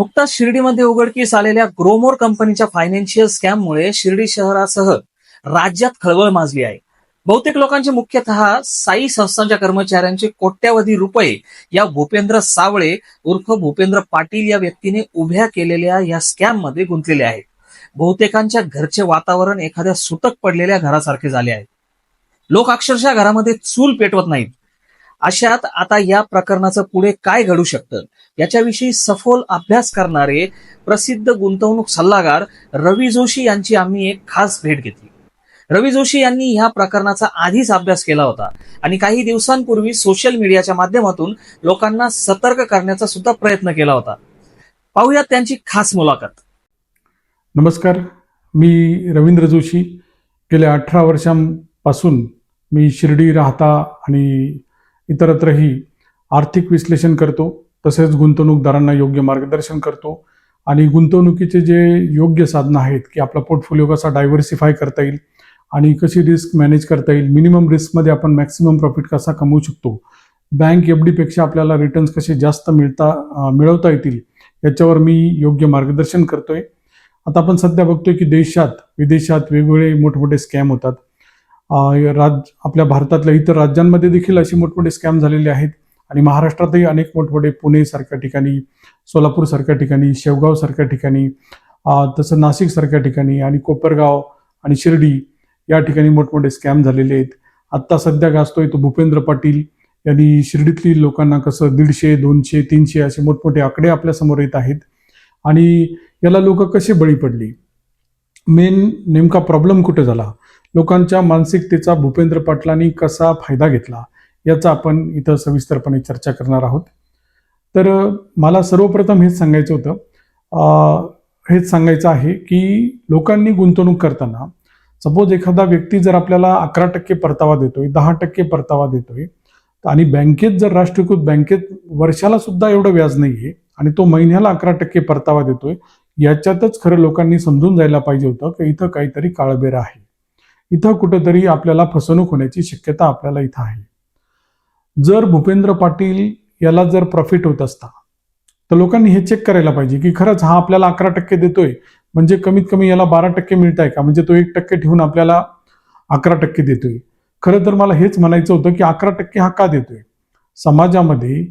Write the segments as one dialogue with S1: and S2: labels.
S1: नुकताच शिर्डीमध्ये उघडकीस आलेल्या ग्रोमोर कंपनीच्या फायनान्शियल स्कॅममुळे शिर्डी शहरासह राज्यात खळबळ माजली आहे. बहुतेक लोकांचे मुख्यतः साई संस्थांच्या कर्मचाऱ्यांचे कोट्यावधी रुपये या भूपेंद्र सावळे उर्फ भूपेंद्र पाटील या व्यक्तीने उभ्या केलेल्या या स्कॅममध्ये गुंतलेले आहेत. बहुतेकांच्या घरचे वातावरण एखाद्या सुतक पडलेल्या घरासारखे झाले आहे. लोक अक्षरशः घरामध्ये चूल पेटवत नाहीत. अशात आता या प्रकरणाचं पुढे काय घडू शकतं? याच्याविषयी सखोल अभ्यास करणारे प्रसिद्ध गुंतवणूक सल्लागार रवी जोशी यांची आम्ही एक खास भेट घेतली. रवी जोशी यांनी ह्या प्रकरणाचा आधीच अभ्यास केला होता आणि काही दिवसांपूर्वी सोशल मीडियाच्या माध्यमातून लोकांना सतर्क करण्याचा सुद्धा प्रयत्न केला होता. पाहूयात त्यांची खास मुलाखत.
S2: नमस्कार मी रवींद्र जोशी. गेल्या अठरा वर्षांपासून मी शिर्डी राहता आणि इतरत्रही आर्थिक विश्लेषण करतो तसेच गुंतवणूकदारांना योग्य मार्गदर्शन करतो आणि गुंतवणुकीचे जे योग्य साधनं आहेत की आपला पोर्टफोलिओ कसा डायव्हर्सिफाय करता येईल आणि कशी रिस्क मॅनेज करता येईल मिनिमम रिस्कमध्ये आपण मॅक्सिमम प्रॉफिट कसा कमवू शकतो बँक एफ डीपेक्षा आपल्याला रिटर्न्स कसे जास्त मिळता मिळवता येतील याच्यावर मी योग्य मार्गदर्शन करतोय. आता आपण सध्या बघतोय की देशात विदेशात वेगवेगळे मोठमोठे स्कॅम होतात. राज आपल्या भारतातल्या इतर राज्यांमध्ये देखील असे मोठमोठे स्कॅम झालेले आहेत. आणि महाराष्ट्रातही अनेक मोठमोठे पुणे सारख्या ठिकाणी सोलापूर सारख्या ठिकाणी शेवगाव सारख्या ठिकाणी तसं नाशिक सारख्या ठिकाणी आणि कोपरगाव आणि शिर्डी या ठिकाणी मोठमोठे स्कॅम झालेले आहेत. आत्ता सध्या गाजतोय तो भूपेंद्र पाटील यांनी शिर्डीतली लोकांना कसं दीडशे दोनशे तीनशे असे मोठमोठे आकडे आपल्यासमोर येत आहेत. आणि याला लोक कसे बळी पडली? मेन नेमका प्रॉब्लेम कुठे झाला? लोकांच्या मानसिकतेचा भूपेंद्र पाटलांनी कसा फायदा घेतला याचा आपण इथं सविस्तरपणे चर्चा करणार आहोत. तर मला सर्वप्रथम हेच सांगायचं होतं. हेच सांगायचं आहे की लोकांनी गुंतवणूक करताना सपोज एखादा व्यक्ती जर आपल्याला अकरा टक्के परतावा देतोय दहा टक्के परतावा देतोय आणि बँकेत जर राष्ट्रीयकृत बँकेत वर्षाला सुद्धा एवढं व्याज नाहीये आणि तो महिन्याला अकरा टक्के परतावा देतोय याच्यातच खरं लोकांनी समजून जायला पाहिजे होतं की इथं काहीतरी काळबेर आहे. इथं कुठंतरी आपल्याला फसवणूक होण्याची शक्यता आपल्याला इथं आहे. जर भूपेंद्र पाटील याला जर प्रॉफिट होत असता तर लोकांनी हे चेक करायला पाहिजे की खरंच हा आपल्याला अकरा टक्के देतोय म्हणजे कमीत कमी याला बारा टक्के मिळत आहे का? म्हणजे तो एक टक्के ठेवून आपल्याला अकरा टक्के देतोय. खरं तर मला हेच म्हणायचं होतं की अकरा टक्के हा का देतोय? समाजामध्ये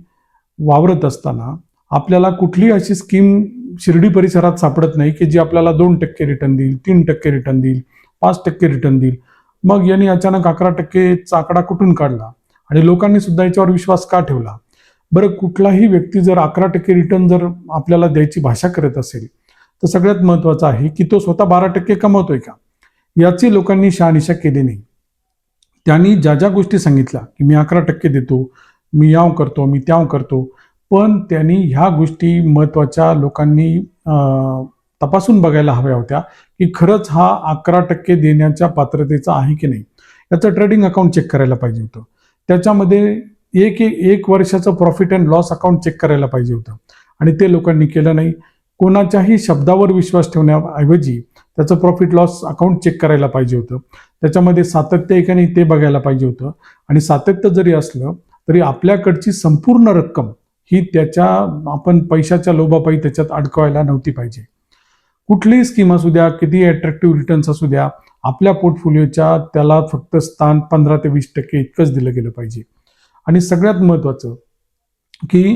S2: वावरत असताना आपल्याला कुठली अशी स्कीम शिर्डी परिसरात सापडत नाही की जी आपल्याला दोन टक्के रिटर्न देईल तीन टक्के रिटर्न देईल. पाच टक्के रिटर्न देईल. मग यांनी अचानक अकरा टक्केचा आकडा कुठून काढला? आणि लोकांनी सुद्धा याच्यावर विश्वास का ठेवला? बरं कुठलाही व्यक्ती जर अकरा टक्के रिटर्न जर आपल्याला द्यायची भाषा करत असेल तर सगळ्यात महत्वाचं आहे की तो स्वतः बारा टक्के कमवतोय का? याची लोकांनी शहानिशा केली नाही. त्यांनी ज्या ज्या गोष्टी सांगितल्या की मी अकरा टक्के देतो मी याव करतो मी त्याव करतो पण त्यांनी ह्या गोष्टी महत्त्वाच्या लोकांनी तपासून बघायला हव्या होत्या की खरंच हा अकरा टक्के देण्याच्या पात्रतेचा आहे की नाही. याचं ट्रेडिंग अकाउंट चेक करायला पाहिजे होतं. त्याच्यामध्ये एक एक वर्षाचं profit and loss account check करायला पाहिजे होतं. आणि ते लोकांनी केलं नाही. कोणाच्याही शब्दावर विश्वास ठेवण्याऐवजी त्याचं प्रॉफिट लॉस अकाउंट चेक करायला पाहिजे होतं. त्याच्यामध्ये सातत्य आहे का नाही ते बघायला पाहिजे होतं. आणि सातत्य जरी असलं तरी आपल्याकडची संपूर्ण रक्कम ही त्याच्या आपण पैशाच्या लोभापायी त्याच्यात अडकवायला नव्हती पाहिजे. कुठलीही स्कीम असू द्या किती अट्रॅक्टिव्ह रिटर्न्स असू द्या आपल्या पोर्टफोलिओच्या त्याला फक्त स्थान पंधरा ते वीस टक्के इतकंच दिलं गेलं पाहिजे. आणि सगळ्यात महत्त्वाचं की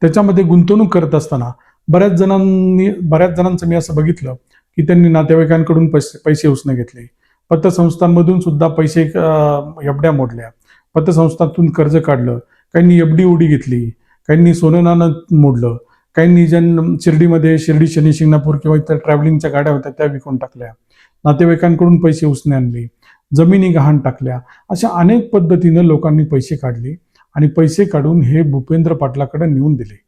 S2: त्याच्यामध्ये गुंतवणूक करत असताना बऱ्याच जणांनी बऱ्याच जणांचं मी असं बघितलं की त्यांनी नातेवाईकांकडून पैसे पैसे उसने घेतले. पतसंस्थांमधून सुद्धा पैसे एफड्या मोडल्या. पतसंस्थांतून कर्ज काढलं काहींनी एफ डी घेतली काहींनी सोनं नाणं मोडलं. काहींनी जन शिर्डीमध्ये शिर्डी शनी शिंगणापूर किंवा इतर ट्रॅव्हलिंगच्या गाड्या होत्या त्या विकून टाकल्या. नातेवाईकांकडून पैसे उसने आणले. जमिनी गहाण टाकल्या. अशा अनेक पद्धतीनं लोकांनी पैसे काढले आणि पैसे काढून हे भूपेंद्र पाटलाकडे नेऊन दिले.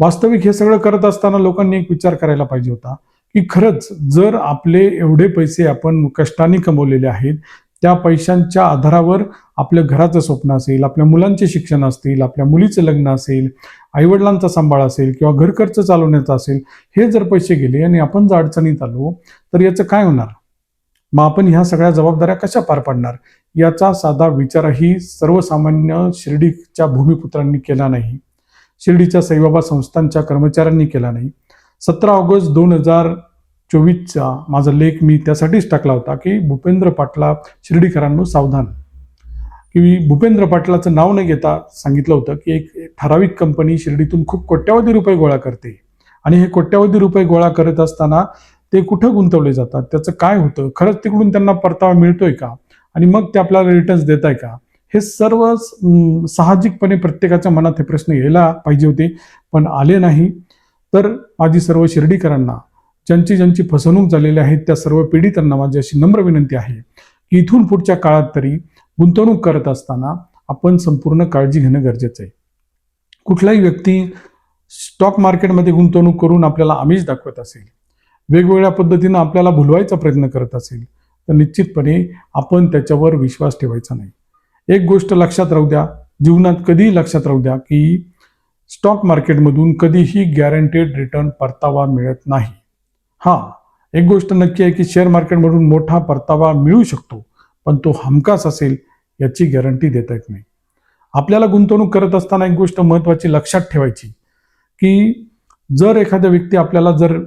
S2: वास्तविक हे सगळं करत असताना लोकांनी एक विचार करायला पाहिजे होता की खरंच जर आपले एवढे पैसे आपण कष्टाने कमवलेले आहेत त्या पैशांच्या आधारावर आपल्या घराचं स्वप्न असेल आपल्या मुलांचे शिक्षण असतील आपल्या मुलीचं लग्न असेल आईवडिलांचा सांभाळ असेल किंवा घरखर्च चालवण्याचा असेल हे जर पैसे गेले आणि आपण जर अडचणीत आलो तर याचं काय होणार? मग आपण ह्या सगळ्या जबाबदाऱ्या कशा पार पाडणार? याचा साधा विचारही सर्वसामान्य शिर्डीच्या भूमिपुत्रांनी केला नाही. शिर्डीच्या साईबाबा संस्थांच्या कर्मचाऱ्यांनी केला नाही. सतरा ऑगस्ट दोन हजार चोवीसचा माझा लेख मी त्यासाठीच टाकला होता की भूपेंद्र पाटला शिर्डीकरांनो सावधान. की भूपेंद्र पाटलाचं नाव न घेता सांगितलं होतं की एक ठराविक कंपनी शिर्डीतून खूप कोट्यावधी रुपये गोळा करते. आणि हे कोट्यावधी रुपये गोळा करत असताना ते कुठं गुंतवले जातात? त्याचं काय होतं? खरंच तिकडून त्यांना परतावा मिळतोय का? आणि मग ते आपल्याला रिटर्न्स देत आहे का? हे सर्व साहजिकपणे प्रत्येकाच्या मनात हे प्रश्न यायला पाहिजे होते पण आले नाही. तर माझी सर्व शिर्डीकरांना ज्यांची ज्यांची फसवणूक झालेली आहे त्या सर्व पीडितांना माझी अशी नम्र विनंती आहे की इथून पुढच्या काळात तरी गुंतवणूक करत असताना आपण संपूर्ण काळजी घेणं गरजेचं आहे. कुठलाही व्यक्ती स्टॉक मार्केटमध्ये गुंतवणूक करून आपल्याला आमिष दाखवत असेल वेगवेगळ्या पद्धतीनं आपल्याला भुलवायचा प्रयत्न करत असेल तर निश्चितपणे आपण त्याच्यावर विश्वास ठेवायचा नाही. एक गोष्ट लक्षात राहू द्या जीवनात कधीही लक्षात राहू द्या की स्टॉक मार्केटमधून कधीही गॅरंटेड रिटर्न परतावा मिळत नाही. हां एक गोष्ट नक्की आहे की शेअर मार्केटमधून मोठा परतावा मिळू शकतो. पण तो हमखास असेल याची गॅरंटी देता येत नाही. आपल्याला गुंतवणूक करत असताना एक गोष्ट महत्त्वाची लक्षात ठेवायची की जर एखादा व्यक्ती आपल्याला जर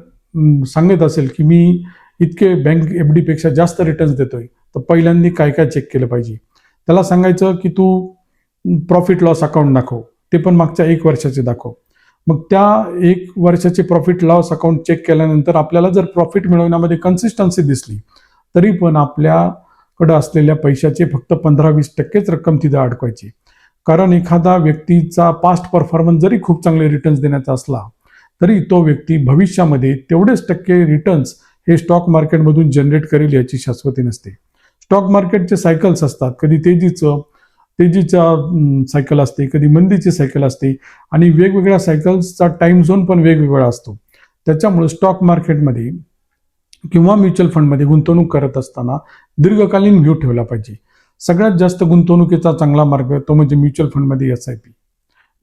S2: सांगत असेल की मी इतके बँक एफ डीपेक्षा जास्त रिटर्न्स देतोय तर पहिल्यांदा काय काय चेक केलं पाहिजे? त्याला सांगायचं की तू प्रॉफिट लॉस अकाउंट दाखव ते पण मागच्या एक वर्षाचे दाखव. मग त्या एक वर्षाचे प्रॉफिट लॉस अकाउंट चेक केल्यानंतर आपल्याला जर प्रॉफिट मिळवण्यामध्ये कन्सिस्टन्सी दिसली तरी पण आपल्या कडं असलेल्या पैशाचे फक्त पंधरा वीस टक्केच रक्कम तिथं अडकवायची. कारण एखादा व्यक्तीचा पास्ट परफॉर्मन्स जरी खूप चांगले रिटर्न्स देण्याचा असला तरी तो व्यक्ती भविष्यामध्ये तेवढेच टक्के रिटर्न्स हे स्टॉक मार्केटमधून जनरेट करेल याची शाश्वती नसते. स्टॉक मार्केटचे सायकल्स असतात. कधी तेजीचं तेजीचा सायकल असते कधी मंदीची सायकल असते आणि वेगवेगळ्या सायकल्सचा टाईम झोन पण वेगवेगळा असतो. त्याच्यामुळे स्टॉक मार्केटमध्ये किंवा म्युच्युअल फंडमध्ये गुंतवणूक करत असताना दीर्घकालीन व्ह्यू ठेवला पाहिजे. सगळ्यात जास्त गुंतवणुकीचा चांगला मार्ग तो म्हणजे म्युच्युअल फंडमध्ये एस आय पी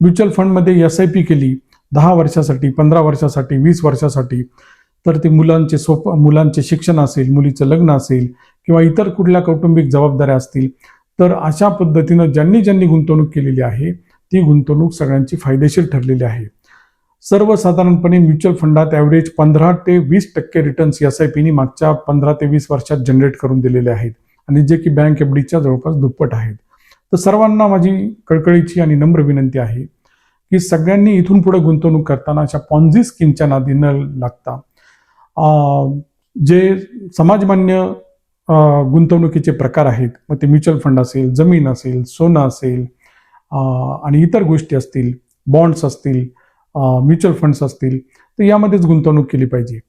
S2: म्युच्युअल फंडमध्ये एस आय पी केली दहा वर्षासाठी पंधरा वर्षासाठी वीस वर्षासाठी तर ते मुलांचे सोप मुलांचे शिक्षण असेल मुलीचं लग्न असेल किंवा इतर कुठल्या कौटुंबिक जबाबदाऱ्या असतील तर अशा पद्धतीनं ज्यांनी ज्यांनी गुंतवणूक केलेली आहे ती गुंतवणूक सगळ्यांची फायदेशीर ठरलेली आहे. सर्वसाधारणपणे म्युच्युअल फंडात ॲव्हरेज पंधरा ते वीस टक्के रिटर्न्स एस आय पीनी मागच्या पंधरा ते वीस वर्षात जनरेट करून दिलेले आहेत. आणि जे की बँक एफ डीच्या जवळपास दुप्पट आहेत. तर सर्वांना माझी कळकळीची आणि नम्र विनंती आहे की सगळ्यांनी इथून पुढे गुंतवणूक करताना अशा पॉन्झी स्कीमच्या नादी न लागता जे समाजमान्य गुंतवणुकीचे प्रकार आहेत मग ते म्युच्युअल फंड असेल जमीन असेल सोनं असेल आणि इतर गोष्टी असतील बॉन्ड्स असतील म्युच्युअल फंड्स असतील तर यामध्येच गुंतवणूक केली पाहिजे.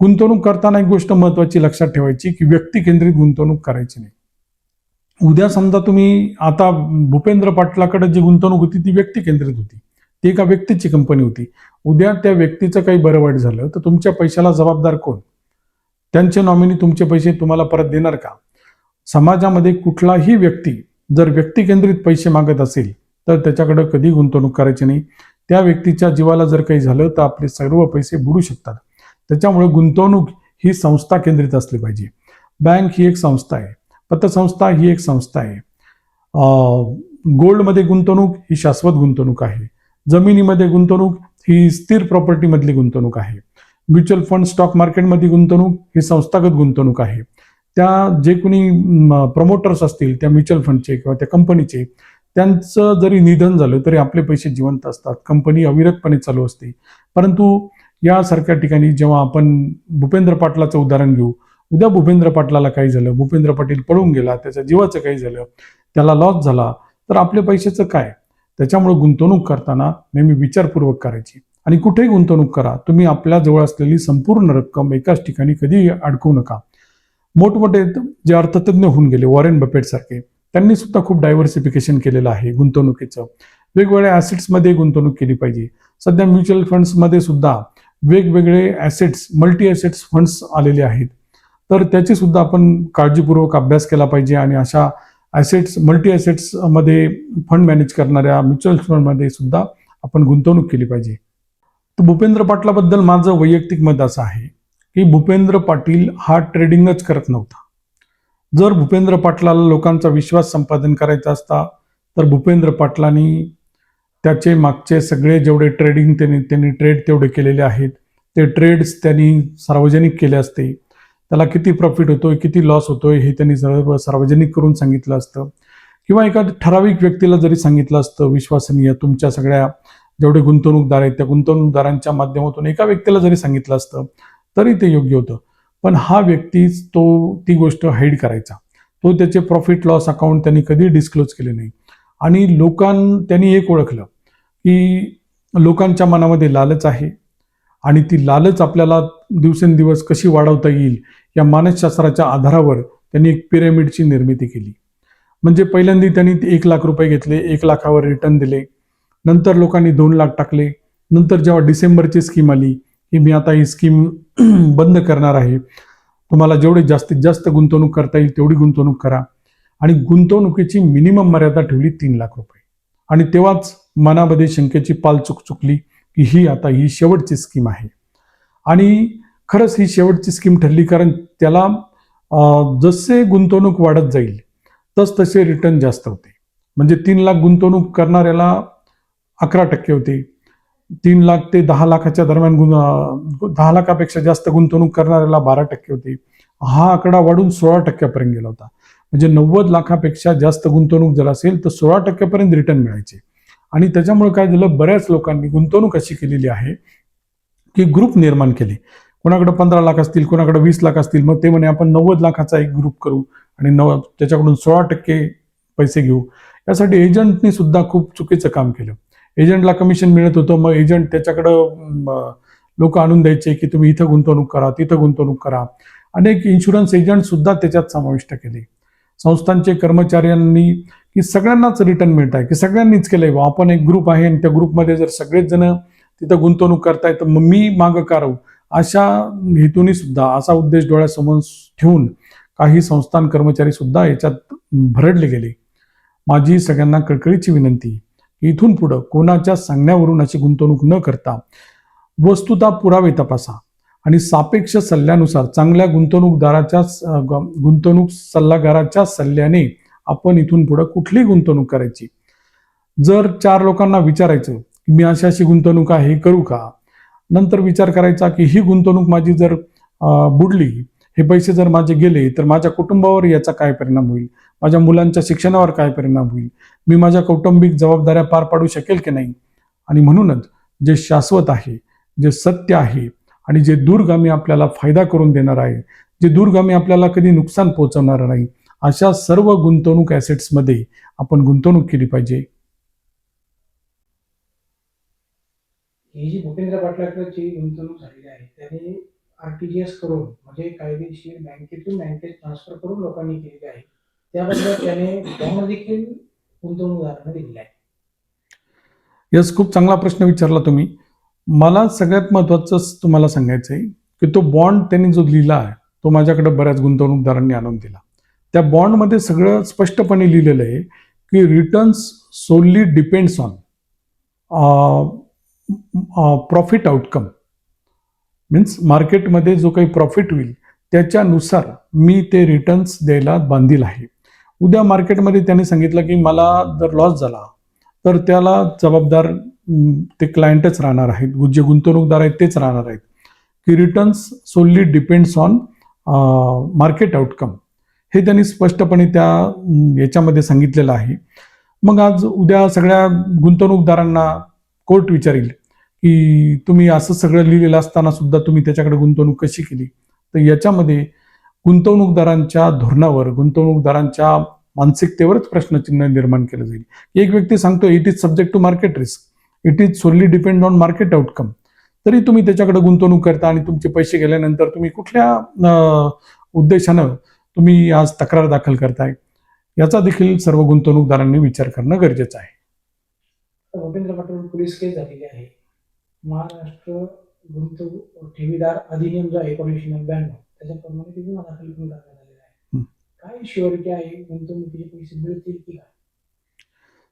S2: गुंतवणूक करताना एक गोष्ट महत्वाची लक्षात ठेवायची की व्यक्ती केंद्रित गुंतवणूक करायची नाही. उद्या समजा तुम्ही आता भूपेंद्र पाटलाकडे जी गुंतवणूक होती ती व्यक्ती केंद्रित होती. ती एका व्यक्तीची कंपनी होती. उद्या त्या व्यक्तीचं काही बरं वाईट झालं तर तुमच्या पैशाला जबाबदार कोण? त्यांचे नॉमिनी तुमचे पैसे तुम्हाला परत देणार का? समाजामध्ये कुठलाही व्यक्ती जर व्यक्ती केंद्रित पैसे मागत असेल तर त्याच्याकडे कधी गुंतवणूक करायची नाही. त्या व्यक्तीच्या जीवाला जर काही झालं तर आपले सर्व पैसे बुडू शकतात. त्याच्यामुळे गुंतवणूक ही संस्था केंद्रित असली पाहिजे. बँक ही एक संस्था आहे. पतसंस्था ही एक संस्था आहे. गोल्डमध्ये गुंतवणूक ही शाश्वत गुंतवणूक आहे. जमिनीमध्ये गुंतवणूक ही स्थिर प्रॉपर्टीमधली गुंतवणूक आहे. म्युच्युअल फंड स्टॉक मार्केटमध्ये गुंतवणूक ही संस्थागत गुंतवणूक आहे. त्या जे कोणी प्रमोटर्स असतील त्या म्युच्युअल फंडचे किंवा त्या कंपनीचे त्यांचं जरी निधन झालं तरी आपले पैसे जिवंत असतात. कंपनी अविरतपणे चालू असते. परंतु यासारख्या ठिकाणी जेव्हा आपण भूपेंद्र पाटलाचं उदाहरण घेऊ उद्या भूपेंद्र पाटलाला काही झालं भूपेंद्र पाटील पळून गेला त्याच्या जीवाचं काही झालं त्याला लॉस झाला तर आपल्या पैशाचं काय? त्याच्यामुळे गुंतवणूक करताना नेहमी विचारपूर्वक करायची. आणि कुठेही गुंतवणूक करा. तुम्ही आपल्या जवळ असलेली संपूर्ण रक्कम एकाच ठिकाणी कधीही अडकवू नका. मोठमोठे जे अर्थतज्ञ होऊन गेले वॉरेन बफेट सारखे त्यांनी सुद्धा खूप डायव्हर्सिफिकेशन केलेलं आहे गुंतवणुकीचं. वेगवेगळ्या ॲसेट्समध्ये गुंतवणूक केली पाहिजे. सध्या म्युच्युअल फंड्समध्ये सुद्धा वेगवेगळे ॲसेट्स मल्टी ॲसेट्स फंड्स आलेले आहेत. तर त्याची सुद्धा आपण काळजीपूर्वक अभ्यास केला पाहिजे आणि अशा ॲसेट्स मल्टी ॲसेट्समध्ये फंड मॅनेज करणाऱ्या म्युच्युअल फंडमध्ये सुद्धा आपण गुंतवणूक केली पाहिजे. तर भूपेंद्र पाटलाबद्दल माझं वैयक्तिक मत असं आहे की भूपेंद्र पाटील हा ट्रेडिंगच करत नव्हता. जर भूपेंद्र पाटलाला लोकांचा विश्वास संपादन करायचा असता तर भूपेंद्र पाटलांनी त्याचे मागचे सगळे जेवढे ट्रेडिंग त्यांनी त्यांनी ट्रेड तेवढे केलेले आहेत. ते ट्रेड्स त्यांनी सार्वजनिक केले असते. त्याला किती प्रॉफिट होतोय किती लॉस होतोय हे त्यांनी सर्व सार्वजनिक करून सांगितलं असतं. किंवा एका ठराविक व्यक्तीला जरी सांगितलं असतं विश्वसनीय तुमच्या सगळ्या जेवढे गुंतवणूकदार आहेत त्या गुंतवणूकदारांच्या माध्यमातून एका व्यक्तीला जरी सांगितलं असतं तरी ते योग्य होतं. पण हा व्यक्तीच तो ती गोष्ट हाईड करायचा. तो त्याचे प्रॉफिट लॉस अकाउंट त्यांनी कधी डिस्क्लोज केले नाही. आणि लोकां त्यांनी एक ओळखलं की लोकांच्या मनामध्ये लालच आहे. आणि ती लालच आपल्याला दिवसेंदिवस कशी वाढवता येईल या मानसशास्त्राच्या आधारावर त्यांनी एक पिरॅमिडची निर्मिती केली. म्हणजे पहिल्यांदा त्यांनी एक लाख रुपये घेतले एक लाखावर रिटर्न दिले. नंतर लोकांनी दोन लाख टाकले. नंतर जेव्हा डिसेंबरची स्कीम आली की मी आता ही स्कीम बंद करणार आहे. तुम्हाला जेवढे जास्तीत जास्त गुंतवणूक करता येईल तेवढी गुंतवणूक करा. आणि गुंतवणुकीची मिनिमम मर्यादा ठेवली तीन लाख रुपये. आणि तेव्हाच मनामध्ये शंकेची पाल चुक चुकली की ही आता ही शेवटची स्कीम आहे. आणि खरंच ही शेवटची स्कीम ठरली कारण त्याला जसे गुंतवणूक वाढत जाईल तस तसे रिटर्न जास्त होते. म्हणजे तीन लाख गुंतवणूक करणाऱ्याला अकरा टक्के होते. तीन लाख ते दहा लाखाच्या दरम्यान गुं दहा लाखापेक्षा जास्त गुंतवणूक करणाऱ्याला बारा टक्के होती. हा आकडा वाढून सोळा टक्क्यापर्यंत गेला होता. म्हणजे नव्वद लाखापेक्षा जास्त गुंतवणूक जर असेल तर सोळा टक्क्यापर्यंत रिटर्न मिळायचे. आणि त्याच्यामुळे काय झालं बऱ्याच लोकांनी गुंतवणूक अशी केलेली आहे की ग्रुप निर्माण केले. कोणाकडे पंधरा लाख असतील कोणाकडे वीस लाख असतील मग ते म्हणे आपण नव्वद लाखाचा एक ग्रुप करू आणि नव त्याच्याकडून सोळा टक्के पैसे घेऊ. यासाठी एजंटनी सुद्धा खूप चुकीचं काम केलं. एजंटला कमिशन मिळत होतं. मग एजंट त्याच्याकडं लोक आणून द्यायचे की तुम्ही इथं गुंतवणूक करा तिथं गुंतवणूक करा. अनेक इन्शुरन्स एजंट सुद्धा त्याच्यात समाविष्ट केले. संस्थांचे कर्मचाऱ्यांनी की सगळ्यांनाच रिटर्न मिळत आहे की सगळ्यांनीच केलंय बुवा आपण एक ग्रुप आहे आणि त्या ग्रुपमध्ये जर सगळेच जण तिथं गुंतवणूक करताय तर मग मी मागं का अशा हेतूने सुद्धा असा उद्देश डोळ्यासमोर ठेवून काही संस्थान कर्मचारी सुद्धा याच्यात भरडले गेले. माझी सगळ्यांना कळकळीची विनंती. इथून पुढं कोणाच्या सांगण्यावरून अशी गुंतवणूक न करता वस्तुता पुरावे तपासा. आणि सापेक्ष सल्ल्यानुसार चांगल्या गुंतवणूकदाराच्या गुंतवणूक सल्लागाराच्या सल्ल्याने आपण इथून पुढं कुठली गुंतवणूक करायची? जर चार लोकांना विचारायचं की मी अशी अशी गुंतवणूक आहे हे करू का? नंतर विचार करायचा की ही गुंतवणूक माझी जर बुडली हे पैसे जर माझे गेले तर माझ्या कुटुंबावर याचा काय परिणाम होईल? माझ्या मुलांच्या शिक्षणावर काय परिणाम होईल? मी माझ्या कौटुंबिक जबाबदाऱ्या पार पाडू शकेल की नाही? आणि म्हणूनच जे शाश्वत आहे जे सत्य आहे आणि जे दूरगामी आपल्याला फायदा करून देणार आहे जे दूरगामी आपल्याला कधी नुकसान पोहोचवणार नाही अशा सर्व गुंतवणूक ॲसेट्समध्ये आपण गुंतवणूक केली पाहिजे.
S3: ही जी भूपेंद्र पाटलाकडची गुंतवणूक झालेली आहे त्याने आरटीजीएस करून म्हणजे कायदेशीर बँकेतून बँकेत ट्रान्सफर करून लोकांनी केलेली आहे. त्याबद्दल त्याने बॉन्ड देखील गुंतवणूकदारांना दिलेला आहे.
S2: यस खूप चांगला प्रश्न विचारला तुम्ही. मला सगळ्यात महत्त्वाचं तुम्हाला सांगायचं आहे की तो बॉन्ड त्यांनी जो लिहिला आहे तो माझ्याकडे बऱ्याच गुंतवणूकदारांनी आणून दिला. त्या बॉन्डमध्ये सगळं स्पष्टपणे लिहिलेलं आहे की returns solely depends on profit outcome means मार्केटमध्ये जो काही प्रॉफिट होईल त्याच्यानुसार मी ते रिटर्न्स द्यायला बांधील आहे. उद्या मार्केटमध्ये त्यांनी सांगितलं की मला जर लॉस झाला तर त्याला जबाबदार ते क्लायंटच राहणार आहेत. जे गुंतवणूकदार आहेत तेच राहणार आहेत. की returns solely depends on market outcome हे त्यांनी स्पष्टपणे त्या याच्यामध्ये सांगितलेलं आहे. मग आज उद्या सगळ्या गुंतवणूकदारांना कोर्ट विचारेल की तुम्ही असं सगळं लिहिलेलं असताना सुद्धा तुम्ही त्याच्याकडे गुंतवणूक कशी केली? तर याच्यामध्ये गुंतवणूकदारांच्या धोरणावर गुंतवणूकदारांच्या मानसिकतेवरच प्रश्नचिन्ह निर्माण केलं जाईल. एक व्यक्ती सांगतो it is subject to market risk it is solely depend on market outcome तरी तुम्ही त्याच्याकडे गुंतवणूक करता आणि तुमचे पैसे गेल्यानंतर तुम्ही कुठल्या उद्देशानं तुम्ही आज तक्रार दाखल करताय? याचा देखील सर्व गुंतवणूकदारांनी विचार करणं गरजेचं आहे.
S3: तर पाटील पोलीस केस झालेली आहे. महाराष्ट्र गुंतवणूक ठेवीदार अधिनियम जो आहे एकोणीसशे नव्याण्णव. त्याच्याप्रमाणे ते गुन्हा दाखल टाकण्यात आलेला आहे. काय शुअरिटी आहे गुंतवणुकीचे पैसे मिळतील की काय?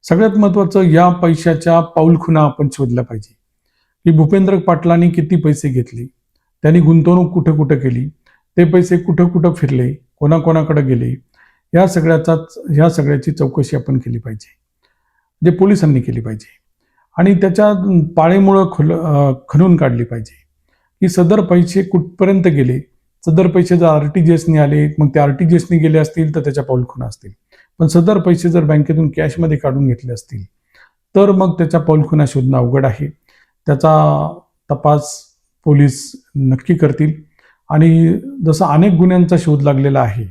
S2: सगळ्यात महत्त्वाचं या पैशाच्या पाऊलखुणा आपण शोधल्या पाहिजे. की भूपेंद्र पाटलांनी किती पैसे घेतले? त्यांनी गुंतवणूक कुठं कुठं केली? ते पैसे कुठं कुठं फिरले? कोणाकोणाकडे गेले? या सगळ्याचाच ह्या सगळ्याची चौकशी आपण केली पाहिजे. जे पोलिसांनी केली पाहिजे. आणि त्याच्या पाळीमुळं खुल खणून काढली पाहिजे. की सदर पैसे कुठपर्यंत गेले? सदर पैसे जर आर टी जी एसने आले मग ते आर टी जी एसने गेले असतील तर त्याच्या पाऊलखुणा असतील. पण सदर पैसे जर बँकेतून कॅशमध्ये काढून घेतले असतील तर मग त्याच्या पाऊलखुणा शोधणं अवघड आहे. त्याचा तपास पोलीस नक्की करतील. आणि जसं अनेक गुन्ह्यांचा शोध लागलेला आहे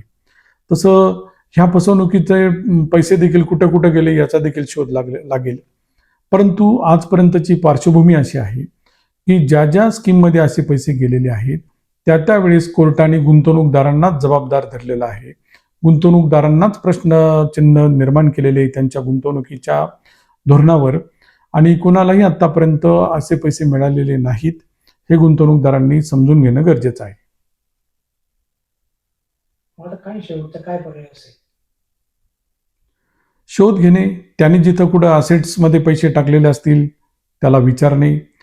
S2: तसं ह्या फसवणुकीचे पैसे देखील कुठं कुठं गेले याचा देखील शोध लागले लागेल. परंतु आजपर्यंतची पार्श्वभूमी अशी आहे की ज्या ज्या स्कीममध्ये असे पैसे गेलेले आहेत त्या त्या वेळेस कोर्टाने गुंतवणूकदारांनाच जबाबदार धरलेला आहे. गुंतवणूकदारांनाच प्रश्नचिन्ह निर्माण केलेले त्यांच्या गुंतवणुकीच्या धोरणावर. आणि कोणालाही आतापर्यंत असे पैसे मिळालेले नाहीत हे गुंतवणूकदारांनी समजून घेणं गरजेचं आहे. शोध घेणे त्यांनी जिथं कुठं असेट्समध्ये पैसे टाकलेले असतील त्याला विचारणे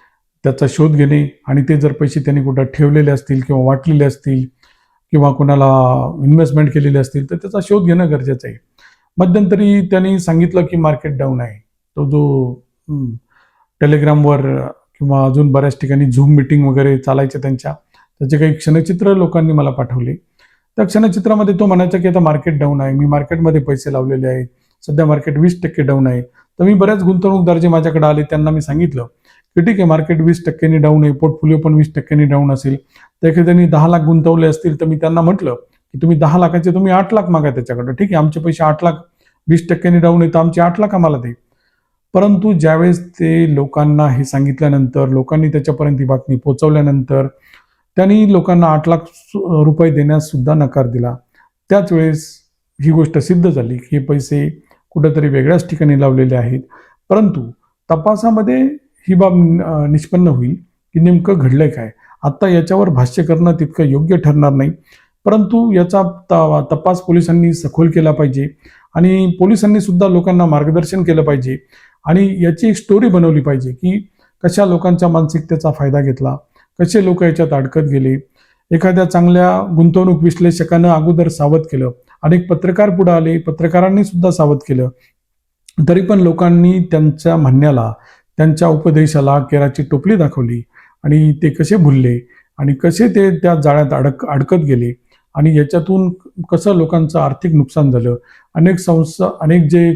S2: त्याचा शोध घेणे आणि ते जर पैसे त्यांनी कुठं ठेवलेले असतील किंवा वाटलेले असतील किंवा कोणाला इन्व्हेस्टमेंट केलेले असतील तर त्याचा शोध घेणं गरजेचं आहे. मध्यंतरी त्यांनी सांगितलं की मार्केट डाऊन आहे. तो जो टेलिग्रामवर किंवा अजून बऱ्याच ठिकाणी झूम मिटिंग वगैरे चालायच्या त्यांच्या त्याचे काही क्षणचित्र लोकांनी मला पाठवले. त्या क्षणचित्रामध्ये तो म्हणायचा की आता मार्केट डाऊन आहे. मी मार्केटमध्ये पैसे लावलेले आहेत. सध्या मार्केट वीस टक्के डाऊन आहे. तर मी बऱ्याच गुंतवणूकदार जे माझ्याकडे आले त्यांना मी सांगितलं की ठीक आहे मार्केट वीस टक्क्यांनी डाऊन आहे पोर्टफोलिओ पण वीस टक्क्यांनी डाऊन असेल. तर एखाद्याने दहा लाख गुंतवले असतील तर मी त्यांना म्हटलं की तुम्ही दहा लाखाचे तुम्ही आठ लाख मागा त्याच्याकडं. ठीक आहे आमचे पैसे आठ लाख वीस टक्क्यांनी डाऊन आहे तर आमचे आठ लाख आम्हाला दे. परंतु ज्यावेळेस ते लोकांना हे सांगितल्यानंतर लोकांनी त्याच्यापर्यंत ही बातमी पोहोचवल्यानंतर त्यांनी लोकांना आठ लाख सु- रुपये देण्यास सुद्धा नकार दिला. त्याच वेळेस ही गोष्ट सिद्ध झाली की हे पैसे कुठेतरी वेगळ्याच ठिकाणी लावलेले आहेत. परंतु तपासामध्ये ही बाब निष्पन्न होईल की नेमकं घडलंय काय. आत्ता याच्यावर भाष्य करणं तितकं योग्य ठरणार नाही. परंतु याचा तपास पोलिसांनी सखोल केला पाहिजे आणि पोलिसांनी सुद्धा लोकांना मार्गदर्शन केलं पाहिजे आणि याची एक स्टोरी बनवली पाहिजे की कशा लोकांच्या मानसिकतेचा फायदा घेतला कसे लोक याच्यात अडकत गेले. एखाद्या चांगल्या गुंतवणूक विश्लेषकानं अगोदर सावध केलं अनेक पत्रकार पुढे आले पत्रकारांनी सुद्धा सावध केलं. तरी पण लोकांनी त्यांच्या म्हणण्याला त्यांच्या उपदेशाला केराची टोपली दाखवली आणि ते कसे भुलले आणि कसे ते त्या जाळ्यात अडक अडकत गेले आणि याच्यातून कसं लोकांचं आर्थिक नुकसान झालं? अनेक संस्था अनेक जे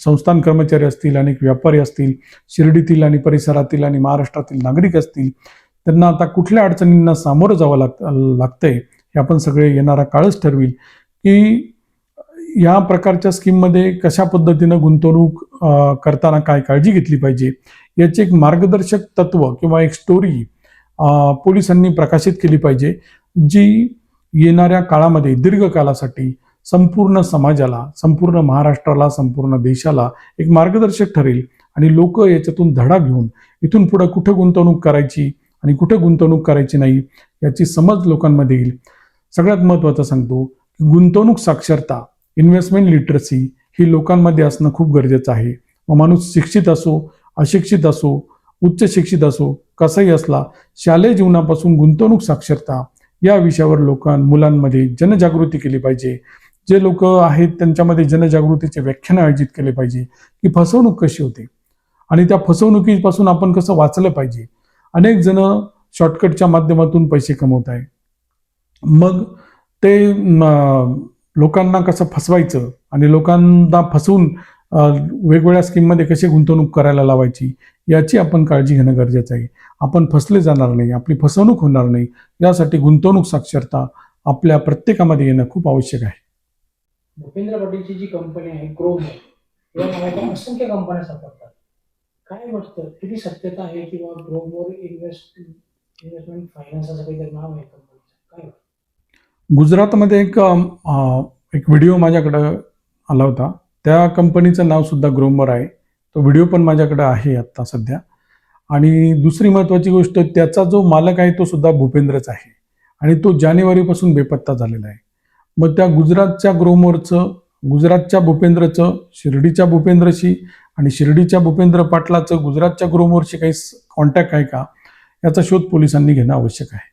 S2: संस्थान कर्मचारी असतील अनेक व्यापारी असतील शिर्डीतील आणि परिसरातील आणि महाराष्ट्रातील नागरिक असतील त्यांना आता कुठल्या अडचणींना सामोरं जावं लाग लागतंय हे आपण सगळे येणारा काळच ठरविल की या प्रकारच्या स्कीममध्ये कशा पद्धतीनं गुंतवणूक करताना काय काळजी घेतली पाहिजे? याची एक मार्गदर्शक तत्व किंवा एक स्टोरी पोलिसांनी प्रकाशित केली पाहिजे जी येणाऱ्या काळामध्ये दीर्घकालासाठी संपूर्ण समाजाला संपूर्ण महाराष्ट्राला संपूर्ण देशाला एक मार्गदर्शक ठरेल. आणि लोक याच्यातून धडा घेऊन इथून पुढे कुठं गुंतवणूक करायची आणि कुठं गुंतवणूक करायची नाही याची समज लोकांमध्ये येईल. सगळ्यात महत्त्वाचं सांगतो की गुंतवणूक साक्षरता इन्व्हेस्टमेंट लिटरसी ही लोकांमध्ये असणं खूप गरजेचं आहे. मग माणूस शिक्षित असो अशिक्षित असो उच्च शिक्षित असो कसाही असला शालेय जीवनापासून गुंतवणूक साक्षरता या विषयावर लोकां मुलांमध्ये जनजागृती केली पाहिजे. जे लोक आहेत त्यांच्यामध्ये जनजागृतीचे व्याख्यान आयोजित केले पाहिजे की फसवणूक कशी होते. आणि त्या फसवणुकीपासून आपण कसं वाचलं पाहिजे. अनेक जण शॉर्टकटच्या माध्यमातून पैसे कमवत आहे मग ते लोकांना कसं फसवायचं आणि लोकांना फसवून वेगवेगळ्या स्कीममध्ये कशी गुंतवणूक करायला लावायची याची आपण काळजी घेणं गरजेचं आहे. आपण फसले जाणार नाही आपली फसवणूक होणार नाही यासाठी गुंतवणूक साक्षरता आपल्या प्रत्येकामध्ये येणं खूप आवश्यक आहे.
S3: भूपेंद्र पाटीलची जी कंपनी आहे क्रोम या नावाच्या असंख्य कंपन्या सापडतात. काय वाटतं किती सत्यता आहे किंवा ग्रोमवर इन्व्हेस्ट इन्व्हेस्टमेंट फायनान्स असं काहीतरी नाव आहे कंपनीचं
S2: गुजरातमध्ये एक एक व्हिडिओ माझ्याकडं आला होता. त्या कंपनीचं नावसुद्धा ग्रोमर आहे. तो व्हिडिओ पण माझ्याकडं आहे आत्ता सध्या. आणि दुसरी महत्त्वाची गोष्ट त्याचा जो मालक आहे तो सुद्धा भूपेंद्रच आहे. आणि तो जानेवारीपासून बेपत्ता झालेला आहे. मग त्या गुजरातच्या ग्रोमरचं गुजरातच्या भूपेंद्रचं शिर्डीच्या भूपेंद्रशी आणि शिर्डीच्या भूपेंद्र पाटलाचं गुजरातच्या ग्रोमरशी काही कॉन्टॅक्ट आहे का? याचा शोध पोलिसांनी घेणं आवश्यक आहे.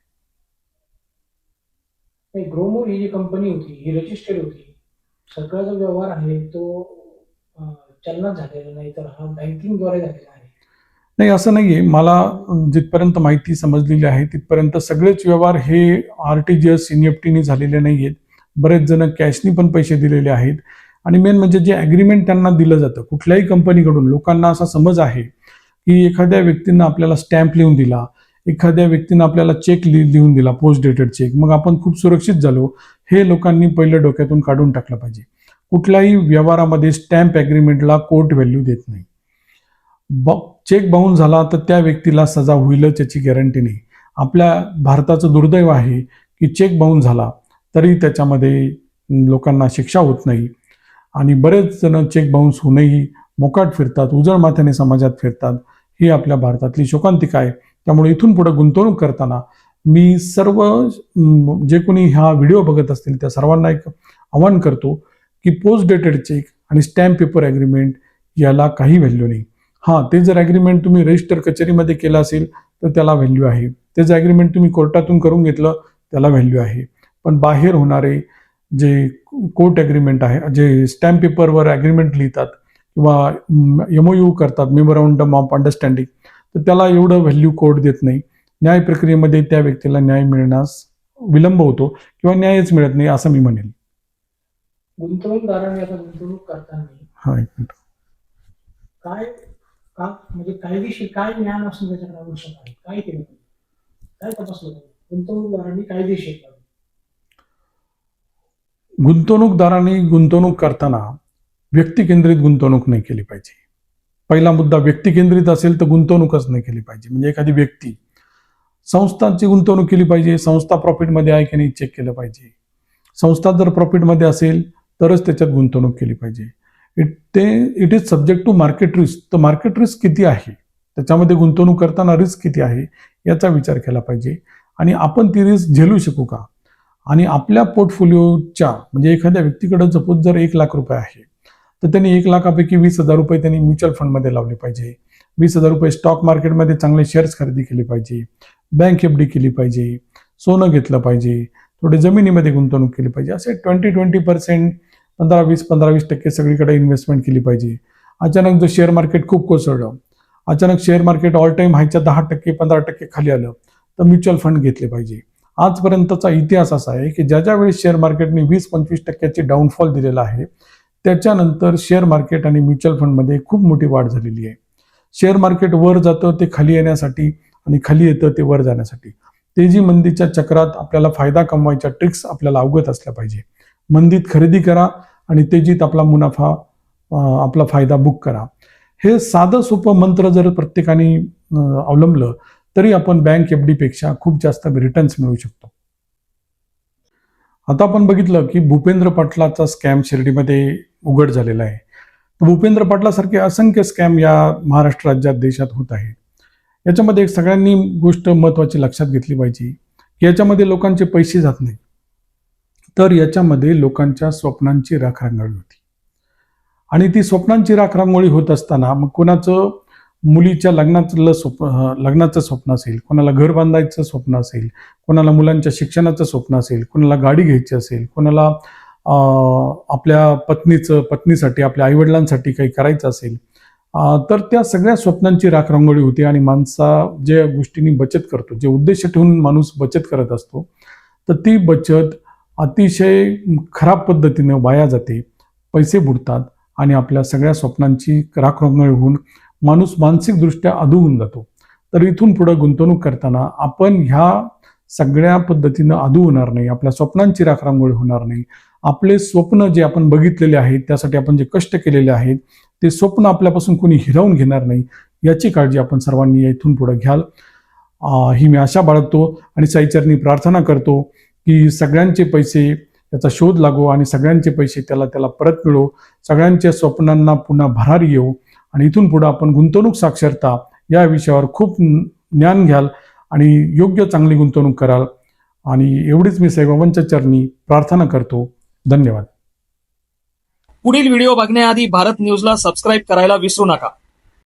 S3: नाही ग्रोमोर ही जी कंपनी होती ही रजिस्टर्ड होती. सगळा जो व्यवहार आहे तो चलनात झालेला नाही तर हा बँकिंगद्वारे झालेला आहे.
S2: नाही असं नाहीये. मला जिथपर्यंत माहिती समजलेली आहे तिथपर्यंत सगळेच व्यवहार हे आर टी जी एस टीने झालेले नाही आहेत बरेच जण कॅशनी पण पैसे दिलेले आहेत. आणि मेन म्हणजे जे ॲग्रीमेंट त्यांना दिलं जातं कुठल्याही कंपनीकडून लोकांना असा समज आहे की एखाद्या व्यक्तींना आपल्याला स्टॅम्प लिहून दिला एखाद्या व्यक्तीनं आपल्याला चेक लि लिहून दिला पोस्ट डेटेड चेक मग आपण खूप सुरक्षित झालो. हे लोकांनी पहिलं डोक्यातून काढून टाकलं पाहिजे. कुठल्याही व्यवहारामध्ये स्टॅम्प ॲग्रीमेंटला कोर्ट व्हॅल्यू देत नाही. ब चेक बाउन्स झाला तर त्या व्यक्तीला सजा होईलच याची गॅरंटी नाही. आपल्या भारताचं दुर्दैव आहे की चेक बाउन्स झाला तरी त्याच्यामध्ये लोकांना शिक्षा होत नाही. आणि बरेच जण चेक बाउन्स होऊनही मोकाट फिरतात उजळ माथ्याने समाजात फिरतात. ही आपल्या भारतातली शोकांतिका आहे. त्यामुळे इथून पुढे गुंतवणूक करताना मी सर्व जे कोणी हा व्हिडिओ बघत असतील त्या सर्वांना एक आवाहन करतो की पोस्ट डेटेड चेक आणि स्टॅम्प पेपर ॲग्रीमेंट याला काही व्हॅल्यू नाही. हां ते जर ॲग्रीमेंट तुम्ही रजिस्टर कचेरीमध्ये केलं असेल तर त्याला व्हॅल्यू आहे. तेच ॲग्रीमेंट तुम्ही कोर्टातून करून घेतलं त्याला व्हॅल्यू आहे. पण बाहेर होणारे जे कोर्ट ॲग्रीमेंट आहे जे स्टॅम्प पेपरवर ॲग्रीमेंट लिहितात किंवा एम ओ यू करतात मेमोरँडम ऑफ अंडरस्टँडिंग तर त्याला एवढं व्हॅल्यू कोर्ट देत नाही. न्याय प्रक्रियेमध्ये त्या व्यक्तीला न्याय मिळण्यास विलंब होतो किंवा न्यायच मिळत नाही असं मी म्हणेन
S3: गुंतवणूकदारांनी आता गुंतवणूक करताना
S2: हा एक मिनिट.
S3: काय का म्हणजे कायदेशीर काय ज्ञान असून त्याच्याकडे आवश्यक आहे? काय केलं पाहिजे काय तपासलं पाहिजे? गुंतवणूकदारांनी कायदेशीर करावं.
S2: गुंतवणूकदारांनी गुंतवणूक करताना व्यक्तिकेंद्रित गुंतवणूक नाही केली पाहिजे. पहिला मुद्दा व्यक्तिकेंद्रित असेल तर गुंतवणूकच नाही केली पाहिजे. म्हणजे एखादी व्यक्ती संस्थांची गुंतवणूक केली पाहिजे संस्था प्रॉफिटमध्ये आहे की नाही चेक केलं पाहिजे. संस्था जर प्रॉफिटमध्ये असेल तरच त्याच्यात गुंतवणूक केली पाहिजे. इट ते it is subject to market risk तर मार्केट रिस्क किती आहे? त्याच्यामध्ये गुंतवणूक करताना रिस्क किती आहे? याचा विचार केला पाहिजे. आणि आपण ती रिस्क झेलू शकू का? आणि आपल्या पोर्टफोलिओच्या म्हणजे एखाद्या व्यक्तीकडे जपून जर एक लाख रुपये आहे तर त्यांनी एक लाखापैकी वीस हजार रुपये त्यांनी म्युच्युअल फंडमध्ये लावले पाहिजे. वीस हजार रुपये स्टॉक मार्केटमध्ये चांगले शेअर्स खरेदी केले पाहिजे. बँक एफ डी केली पाहिजे. सोनं घेतलं पाहिजे. थोडे जमिनीमध्ये गुंतवणूक केली पाहिजे. असे ट्वेंटी ट्वेंटी पर्सेंट पंधरा वीस पंधरा वीस टक्के सगळीकडे इन्व्हेस्टमेंट केली पाहिजे. अचानक जर शेअर मार्केट खूप कोसळलं अचानक शेअर मार्केट ऑल टाईम हायच्या दहा टक्के पंधरा टक्के खाली आलं तर म्युच्युअल फंड घेतले पाहिजे. आजपर्यंतचा इतिहास असा आहे की ज्या ज्या वेळेस शेअर मार्केटने वीस पंचवीस टक्क्याची डाऊनफॉल दिलेला आहे त्याच्यानंतर शेअर मार्केट आणि म्युच्युअल फंडमध्ये खूप मोठी वाढ झालेली आहे. शेअर मार्केट वर जातं ते खाली येण्यासाठी आणि खाली येतं ते वर जाण्यासाठी. तेजी मंदीच्या चक्रात आपल्याला फायदा कमवायच्या ट्रिक्स आपल्याला अवगत असल्या पाहिजे. मंदीत खरेदी करा आणि तेजीत आपला मुनाफा आपला फायदा बुक करा. हे साधं सोपं मंत्र जर प्रत्येकाने अवलंबलं तरी आपण बँक एफपेक्षा खूप जास्त रिटर्न्स मिळवू शकतो. आता आपण बघितलं की भूपेंद्र पाटलाचा स्कॅम शिर्डीमध्ये उघड झालेला आहे. तर भूपेंद्र पाटलासारखे असंख्य स्कॅम या महाराष्ट्र राज्यात देशात होत आहेत. याच्यामध्ये एक सगळ्यांनी गोष्ट महत्त्वाची लक्षात घेतली पाहिजे की याच्यामध्ये लोकांचे पैसे जात नाही तर याच्यामध्ये लोकांच्या स्वप्नांची राखरांगोळी होती. आणि ती स्वप्नांची राखरांगोळी होत असताना मग कोणाचं मुलीच्या लग्नाचं स्वप्न लग्नाचं स्वप्न असेल कोणाला घर बांधायचं स्वप्न असेल कोणाला मुलांच्या शिक्षणाचं स्वप्न असेल कोणाला गाडी घ्यायची असेल कोणाला आपल्या पत्नीचं पत्नीसाठी आपल्या आईवडिलांसाठी काही करायचं असेल तर त्या सगळ्या स्वप्नांची राखरांगोळी होती आणि माणसा ज्या गोष्टींनी बचत करतो जे उद्देश ठेवून माणूस बचत करत असतो तर ती बचत अतिशय खराब पद्धतीनं वाया जाते पैसे बुडतात आणि आपल्या सगळ्या स्वप्नांची राखरांगोळी होऊन माणूस मानसिकदृष्ट्या अधू होऊन जातो. तर इथून पुढं गुंतवणूक करताना आपण ह्या सगळ्या पद्धतीनं अधू होणार नाही आपल्या स्वप्नांची राखरांगोळी होणार नाही. आपले स्वप्न जे आपण बघितलेले आहेत त्यासाठी आपण जे कष्ट केलेले आहेत ते स्वप्न आपल्यापासून कोणी हिरावून घेणार नाही याची काळजी आपण सर्वांनी इथून पुढे घ्याल. ही मी आशा बाळगतो आणि साईचरणी प्रार्थना करतो की सगळ्यांचे पैसे त्याचा शोध लागो आणि सगळ्यांचे पैसे त्याला त्याला परत मिळो. सगळ्यांच्या स्वप्नांना पुन्हा भरार येऊ आणि इथून पुढे आपण गुंतवणूक साक्षरता या विषयावर खूप ज्ञान घ्याल आणि योग्य चांगली गुंतवणूक कराल. आणि एवढीच मी साईबाबांच्या चरणी प्रार्थना करतो. धन्यवाद.
S1: पुढील व्हिडिओ बघण्याआधी भारत न्यूजला सबस्क्राईब करायला विसरू नका.